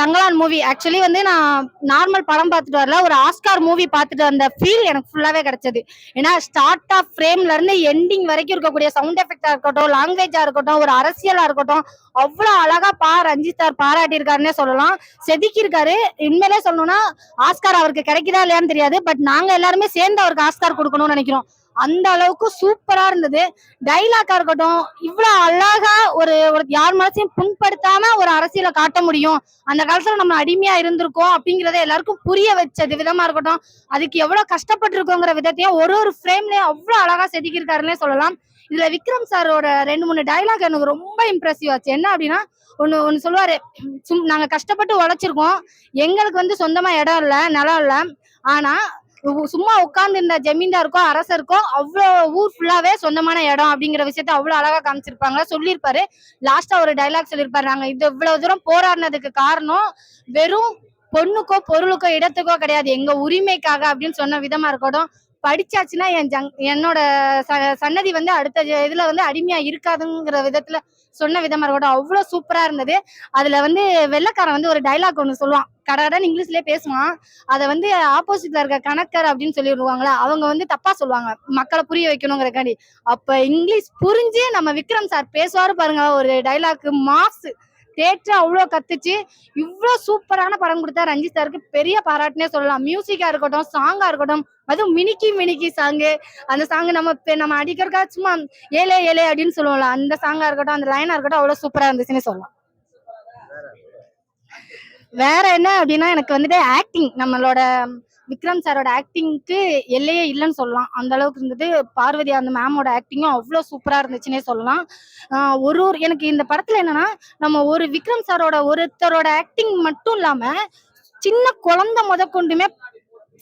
Thangalaan movie actually வந்து நான் normal படம் பார்த்துட்டு வரல. ஒரு ஆஸ்கார் மூவி பார்த்துட்டு வந்த ஃபீல் எனக்கு ஃபுல்லாகவே கிடைச்சது. ஏன்னா ஸ்டார்ட் ஆஃப் ஃப்ரேம்ல இருந்து எண்டிங் வரைக்கும் இருக்கக்கூடிய சவுண்ட் எஃபெக்டா இருக்கட்டும் லாங்குவேஜா இருக்கட்டும் ஒரு அரசியலா இருக்கட்டும் அவ்வளோ அழகா பா ரஞ்சித் சார் பாராட்டியிருக்காருன்னே சொல்லலாம். செதுக்கியிருக்காரு. உண்மையிலே சொல்லணும்னா ஆஸ்கார் அவருக்கு கிடைக்குதா இல்லையான்னு தெரியாது. பட் நாங்க எல்லாருமே சேர்ந்து அவருக்கு ஆஸ்கார் கொடுக்கணும்னு நினைக்கிறோம். அந்த அளவுக்கு சூப்பரா இருந்தது. டைலாக்கா இருக்கட்டும் இவ்வளவு அழகா ஒரு ஒரு யார் மனசையும் புண்படுத்தாம ஒரு அரசியலை காட்ட முடியும். அந்த காலத்துல நம்ம அடிமையா இருந்திருக்கோம் அப்படிங்கறத எல்லாருக்கும் புரிய வச்சது விதமா இருக்கட்டும் அதுக்கு எவ்வளவு கஷ்டப்பட்டிருக்கோங்கிற விதத்தையும் ஒரு ஒரு ஃப்ரேம்லயும் அவ்வளவு அழகா செதுக்கியிருக்காருன்னே சொல்லலாம். இதுல விக்ரம் சாரோட ரெண்டு மூணு டைலாக் எனக்கு ரொம்ப இம்ப்ரெசிவ் ஆச்சு. என்ன அப்படின்னா ஒன்னு ஒன்னு சொல்லுவாரு சும் நாங்க கஷ்டப்பட்டு உழைச்சிருக்கோம். எங்களுக்கு வந்து சொந்தமா இடம் இல்ல நிலம் இல்ல. ஆனா சும்மா உட்கார்ந்து இருந்த ஜமீன்தாருக்கும் அரசருக்கும் அவ்வளோ ஊர் ஃபுல்லாவே சொந்தமான இடம் அப்படிங்கிற விஷயத்த அவ்வளோ அழகா காமிச்சிருப்பாங்க. சொல்லியிருப்பாரு. லாஸ்டா ஒரு டைலாக் சொல்லியிருப்பாரு. நாங்க இது இவ்வளவு தூரம் போராடினதுக்கு காரணம் வெறும் பொண்ணுக்கோ பொருளுக்கோ இடத்துக்கோ கிடையாது. எங்க உரிமைக்காக அப்படின்னு சொன்ன விதமா இருக்கட்டும் படிச்சாச்சுன்னா என் ஜங் என்னோட ச- சன்னதி வந்து அடுத்த இதுல வந்து அடிமையா இருக்காதுங்கிற விதத்துல சொன்ன விதமா இருக்கட்டும். அவ்வளோ சூப்பரா இருந்தது. அதுல வந்து வெள்ளக்காரன் வந்து ஒரு டைலாக் ஒன்று சொல்லுவான். கடகடன்னு இங்கிலீஷ்லயே பேசுவான். அதை வந்து ஆப்போசிட்ல இருக்க கணக்கர் அப்படின்னு சொல்லிடுவாங்களா அவங்க வந்து தப்பா சொல்லுவாங்க. மக்களை புரிய வைக்கணுங்கிறக்காண்டி. அப்ப இங்கிலீஷ் புரிஞ்சு நம்ம விக்ரம் சார் பேசுவாரு பாருங்க ஒரு டைலாக் மாசு. தேட்டர் அவ்வளோ கத்துச்சு. இவ்வளோ சூப்பரான படம் கொடுத்தா ரஞ்சித் சாருக்கு பெரிய பாராட்டுனே சொல்லலாம். மியூசிக்கா இருக்கட்டும் சாங்கா இருக்கட்டும் அதுவும் மினிக்கி மினிக்கி சாங்கு அந்த சாங் நம்ம நம்ம அடிக்கிறக்கா சும்மா ஏலே ஏலே அப்படின்னு சொல்லுவோம்ல அந்த சாங்கா இருக்கட்டும் அந்த லைனா இருக்கட்டும் அவ்வளோ சூப்பரா இருந்துச்சுன்னு சொல்லலாம். வேற என்ன அப்படின்னா எனக்கு வந்துட்டு ஆக்டிங் நம்மளோட விக்ரம் சாரோட ஆக்டிங்க்கு எல்லையே இல்லைன்னு சொல்லலாம். அந்த அளவுக்கு இருந்தது பார்வதி அந்த மேமோட ஆக்டிங்கும் அவ்வளோ சூப்பராக இருந்துச்சுன்னே சொல்லலாம். ஒரு ஒரு எனக்கு இந்த படத்தில் என்னன்னா நம்ம ஒரு விக்ரம் சாரோட ஒருத்தரோட ஆக்டிங் மட்டும் இல்லாமல் சின்ன குழந்தை முதற்கொண்டுமே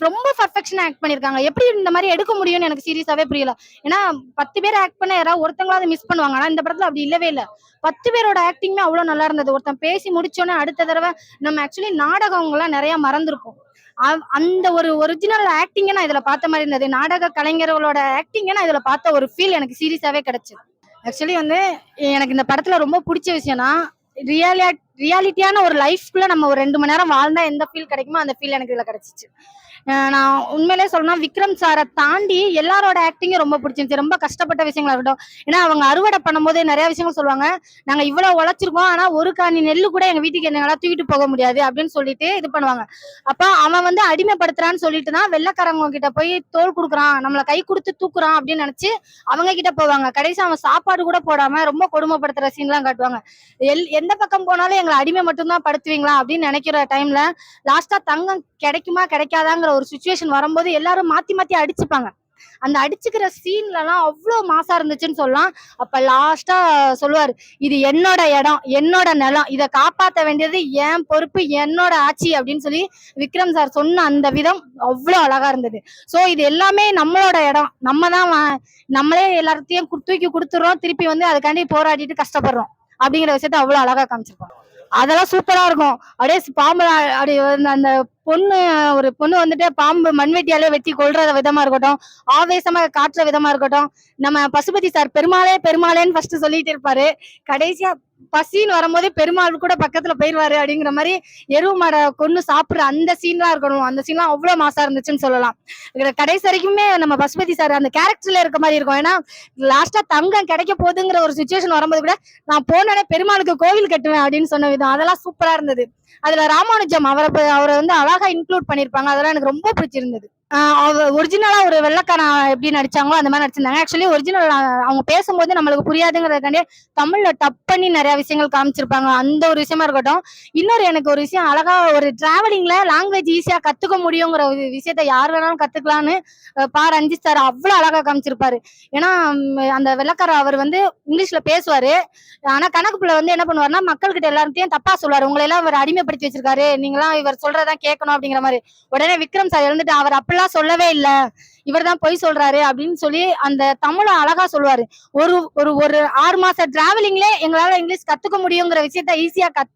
ரொம்ப பர்ஃபெக்ஷனா ஆக்ட் பண்ணிருக்காங்க எப்படி இந்த மாதிரி எடுக்க முடியும்னு எனக்கு சீரியஸாவே புரியல. ஏன்னா பத்து பேர் ஆக்ட் பண்ண யாராவது ஒருத்தங்களாவது மிஸ் பண்ணுவாங்க. ஆனா இந்த படத்துல அப்படி இல்லவே இல்ல. பத்து பேரோட ஆக்டிங்குமே அவ்வளவு நல்லா இருந்தது. ஒருத்தன் பேசி முடிச்சோன்னே அடுத்த தடவை நம்ம ஆக்சுவலி நாடகங்கள்லாம் நிறைய மறந்துருப்போம். அந்த ஒரு ஒரிஜினல் ஆக்டிங்க நான் இதுல பார்த்த மாதிரி இருந்தது. நாடக கலைஞர்களோட ஆக்டிங்க நான் இதுல பார்த்த ஒரு ஃபீல் எனக்கு சீரியஸாவே கிடைச்சது. ஆக்சுவலி வந்து எனக்கு இந்த படத்துல ரொம்ப பிடிச்ச விஷயம்னா ரியாலியா ரியாலிட்டியான ஒரு லைஃப்குள்ள நம்ம ஒரு ரெண்டு மணி நேரம் வாழ்ந்தா எந்த ஃபீல் கிடைக்குமோ அந்த ஃபீல் எனக்கு இதுல கிடைச்சிச்சு. நான் உண்மையிலே சொல்லணும் விக்ரம் சாரை தாண்டி எல்லாரோட ஆக்டிங்கும் ரொம்ப பிடிச்சிருந்துச்சு. ரொம்ப கஷ்டப்பட்ட விஷயங்களா இருக்கட்டும். ஏன்னா அவங்க அறுவடை பண்ணும்போது நிறைய விஷயங்கள் சொல்லுவாங்க. நாங்க இவ்வளவு உழைச்சிருக்கோம் ஆனா ஒரு காணி நெல்லு கூட எங்க வீட்டுக்கு என்னால தூக்கிட்டு போக முடியாது அப்படின்னு சொல்லிட்டு இது பண்ணுவாங்க. அப்ப அவன் வந்து அடிமைப்படுத்துறான்னு சொல்லிட்டு தான் வெள்ளக்காரங்க கிட்ட போய் தோல் கொடுக்குறான் நம்மளை கை கொடுத்து தூக்குறான் அப்படின்னு நினைச்சு அவங்க கிட்ட போவாங்க. கடைசி அவன் சாப்பாடு கூட போடாம ரொம்ப கொடுமைப்படுத்துற சீன்லாம் காட்டுவாங்க. எல் எந்த பக்கம் போனாலும் எங்களை அடிமை மட்டும்தான் படுத்துவீங்களா அப்படின்னு நினைக்கிற டைம்ல லாஸ்டா தங்கம் கிடைக்குமா கிடைக்காதாங்கிற ஒரு சுச்சுவேஷன் வரும்போது எல்லாரும் மாத்தி மாத்தி அடிச்சுப்பாங்க. அந்த அடிச்சுக்கிற சீன்ல எல்லாம் அவ்வளவு மாசா இருந்துச்சுன்னு சொல்லலாம். அப்ப லாஸ்டா சொல்லுவாரு இது என்னோட இடம் என்னோட நிலம் இதை காப்பாத்த வேண்டியது என் பொறுப்பு என்னோட ஆட்சி அப்படின்னு சொல்லி விக்ரம் சார் சொன்ன அந்த விதம் அவ்வளவு அழகா இருந்தது. சோ இது எல்லாமே நம்மளோட இடம். நம்ம தான் நம்மளே எல்லாத்தையும் தூக்கி கொடுத்துறோம் திருப்பி வந்து அதுக்காண்டி போராடிட்டு கஷ்டப்படுறோம். அப்படிங்கிற விஷயத்த அவ்வளவு அழகா காமிச்சிருப்பாங்க. அதெல்லாம் சூப்பரா இருக்கும். அப்படியே ஸ் பாம்பு அப்படி வந்து அந்த பொண்ணு ஒரு பொண்ணு வந்துட்டு பாம்பு மண்வெட்டியாலே வெட்டி கொல்ற விதமா இருக்கட்டும் ஆவேசமா காட்டுற விதமா இருக்கட்டும் நம்ம பசுபதி சார் பெருமாளே பெருமாளேன்னு ஃபர்ஸ்ட் சொல்லிட்டு இருப்பாரு. கடைசியா பசின்னு வரும்போதே பெருமாள் கூட பக்கத்துல போயிருவாரு அப்படிங்கிற மாதிரி எருவு மாடை கொண்டு சாப்பிடுற அந்த சீன்லாம் இருக்கணும். அந்த சீன்லாம் அவ்வளவு மாசா இருந்துச்சுன்னு சொல்லலாம். கடைசி வரைக்குமே நம்ம பசுபதி சார் அந்த கேரக்டர்ல இருக்க மாதிரி இருக்கும். ஏன்னா லாஸ்டா தங்கம் கிடைக்க போகுதுங்கிற ஒரு சுச்சுவேஷன் வரும்போது கூட நான் போனேனே பெருமாளுக்கு கோவில் கட்டுவேன் அப்படின்னு சொன்ன விதம். அதெல்லாம் சூப்பரா இருந்தது. அதுல ராமானுஜம் அவரை ப- அவரை வந்து அழகா இன்க்ளூட் பண்ணிருப்பாங்க. அதெல்லாம் எனக்கு ரொம்ப பிடிச்சிருந்தது. ஒரிஜினலா ஒரு வெள்ளக்காரன் எப்படி நடிச்சாங்களோ அந்த மாதிரி நடிச்சிருந்தாங்க. ஆக்சுவலி ஒரிஜினல் அவங்க பேசும்போது நம்மளுக்கு புரியாதுங்கிறதுக்காண்டி தமிழ்ல டப் பண்ணி நிறைய விஷயங்கள் காமிச்சிருப்பாங்க. அந்த ஒரு விஷயமா இருக்கட்டும். இன்னொரு எனக்கு ஒரு விஷயம் அழகா ஒரு டிராவலிங்ல லாங்குவேஜ் ஈஸியா கத்துக்க முடியுங்கிற ஒரு விஷயத்த யார் வேணாலும் கற்றுக்கலான்னு பா ரஞ்சித் சார் அவ்வளவு அழகா காமிச்சிருப்பாரு. ஏன்னா அந்த வெள்ளக்கார அவர் வந்து இங்கிலீஷ்ல பேசுவாரு. ஆனா கணக்குப்புல வந்து என்ன பண்ணுவாருன்னா மக்கள்கிட்ட எல்லார்ட்டையும் தப்பா சொல்லுவாரு உங்களை எல்லாம் இவர் அடிமைப்படுத்தி வச்சிருக்காரு. நீங்களாம் இவர் சொல்றதான் கேட்கணும் அப்படிங்கிற மாதிரி. உடனே விக்ரம் சார் எழுந்துட்டு அவர் சொல்லவே இல்லை. இவர் தான் பொய் சொல்றாரு அப்படின்னு சொல்லி அந்த தமிழை அழகா சொல்லுவாரு. ஒரு ஒரு ஒரு ஆறு மாச டிராவலிங்ல எங்களால இங்கிலீஷ் கத்துக்க முடியுங்கிற விஷயத்த ஈஸியா கத்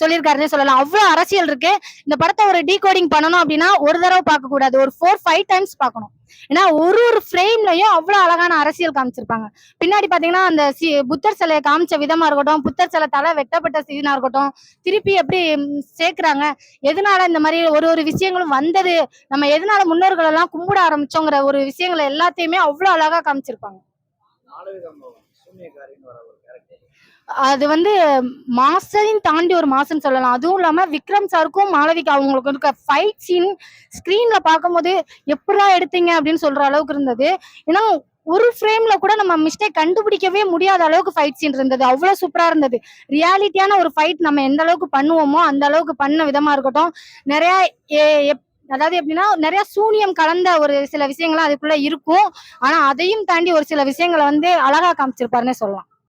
சொல்லியிருக்காருன்னே சொல்லலாம். அவ்வளவு அரசியல் இருக்கு. இந்த படத்தை ஒரு டீகோடிங் பண்ணணும் அப்படின்னா ஒரு தடவை பார்க்க கூடாது. ஒரு ஃபோர் ஃபைவ் டைம்ஸ் பார்க்கணும். ஏன்னா ஒரு ஒரு ஃப்ரேம்லயும் அவ்வளவு அழகான அரசியல் காமிச்சிருப்பாங்க. பின்னாடி பாத்தீங்கன்னா அந்த சி- புத்தர் சிலையை காமிச்ச விதமா இருக்கட்டும் புத்தர் சிலை தலை வெட்டப்பட்ட சீனா இருக்கட்டும் திருப்பி எப்படி சேர்க்கிறாங்க எதனால இந்த மாதிரி ஒரு ஒரு விஷயங்களும் வந்தது நம்ம எதனால முன்னோர்கள் எல்லாம் கும்பிட ஆரம்பிச்சோங்கிற ஒரு விஷயங்களை எல்லாத்தையுமே அவ்வளவு அழகா காமிச்சிருப்பாங்க. அது வந்து மாஸ்டரையும் தாண்டி ஒரு மாசம் சொல்லலாம். அதுவும் இல்லாம விக்ரம் சாருக்கும் மாளவிகா அவங்களுக்கு இருக்க ஃபைட் சீன் ஸ்கிரீன்ல பார்க்கும்போது எப்படா எடுத்தீங்க அப்படின்னு சொல்ற அளவுக்கு இருந்தது. ஏன்னா ஒரு ஃப்ரேம்ல கூட நம்ம மிஸ்டேக் கண்டுபிடிக்கவே முடியாத அளவுக்கு ஃபைட் சீன் இருந்தது. அவ்வளவு சூப்பரா இருந்தது. ரியாலிட்டியான ஒரு ஃபைட் நம்ம எந்த அளவுக்கு பண்ணுவோமோ அந்த அளவுக்கு பண்ண விதமா இருக்கட்டும். நிறைய எப்- அதாவது எப்படின்னா நிறைய சூனியம் கலந்த ஒரு சில விஷயங்கள்லாம் அதுக்குள்ள இருக்கும். ஆனா அதையும் தாண்டி ஒரு சில விஷயங்களை வந்து அழகா காமிச்சிருப்பாருன்னே சொல்லலாம்.